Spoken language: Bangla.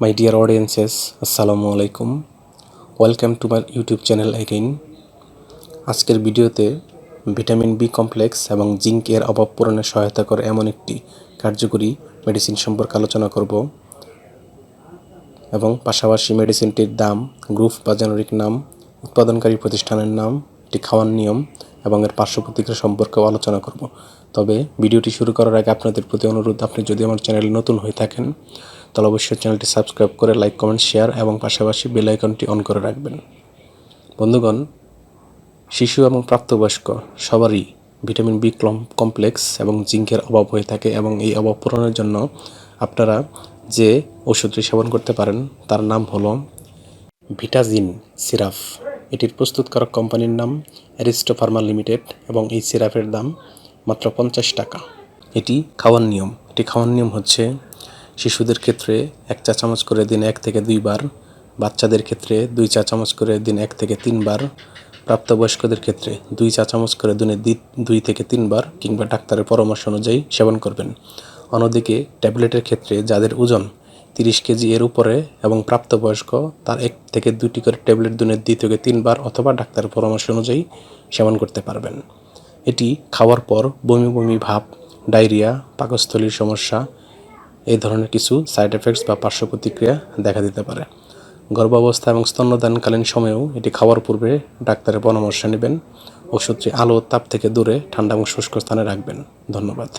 My dear audiences, আসসালামু আলাইকুম। Welcome to my YouTube channel again আজকের ভিডিওতে ভিটামিন বি কমপ্লেক্স এবং জিঙ্ক এর অভাব পূরণে সহায়তা করে এমন একটি কার্যকরী মেডিসিন সম্পর্কে আলোচনা করব। এবং পাশাপাশি মেডিসিনটির দাম গ্রুপ বা জেনারিক নাম উৎপাদনকারী প্রতিষ্ঠানের নাম এটি খাওয়ার নিয়ম এবং এর পার্শ্ব প্রতিক্রিয়া সম্পর্কেও আলোচনা করব। তবে ভিডিওটি শুরু করার আগে আপনাদের প্রতি অনুরোধ আপনি যদি আমার চ্যানেলে নতুন হয়ে থাকেন তাহলে অবশ্যই চ্যানেলটি সাবস্ক্রাইব করে লাইক, কমেন্ট, শেয়ার এবং পাশাপাশি বেল আইকনটি অন করে রাখবেন। বন্ধুগণ, শিশু এবং প্রাপ্তবয়স্ক সবারই ভিটামিন বি কমপ্লেক্স এবং জিঙ্কের অভাব হয়ে থাকে এবং এই অভাব পূরণের জন্য আপনারা যে ওষুধটি সেবন করতে পারেন, তার নাম হলো ভিটাজিন সিরাপ এটির প্রস্তুতকারক কোম্পানির নাম অ্যারিস্টো ফার্মা লিমিটেড এবং এই সিরাপের দাম মাত্র পঞ্চাশ টাকা। এটি খাওয়ার নিয়ম। এটি খাওয়ার নিয়ম হচ্ছে শিশুদের ক্ষেত্রে এক চা চামচ করে দিন এক থেকে দুইবার বাচ্চাদের ক্ষেত্রে দুই চা চামচ করে দিন এক থেকে তিনবার প্রাপ্তবয়স্কদের ক্ষেত্রে দুই চা চামচ করে দিনে দুই থেকে তিনবার কিংবা ডাক্তারের পরামর্শ অনুযায়ী সেবন করবেন। অন্যদিকে ট্যাবলেটের ক্ষেত্রে যাদের ওজন তিরিশ কেজি এর উপরে এবং প্রাপ্তবয়স্ক, তার এক থেকে দুটি করে ট্যাবলেট দিনে দুই থেকে তিনবার অথবা ডাক্তারের পরামর্শ অনুযায়ী সেবন করতে পারবেন। এটি খাওয়ার পর বমি বমি ভাব, ডায়রিয়া, পাকস্থলীর সমস্যা এই ধরনের কিছু সাইড এফেক্টস বা পার্শ্ব প্রতিক্রিয়া দেখা দিতে পারে। গর্ভাবস্থা এবং স্তন্যদানকালীন সময়েও এটি খাওয়ার পূর্বে ডাক্তারের পরামর্শ নেবেন। ওষুধটি আলো তাপ থেকে দূরে ঠান্ডা এবং শুষ্ক স্থানে রাখবেন। ধন্যবাদ।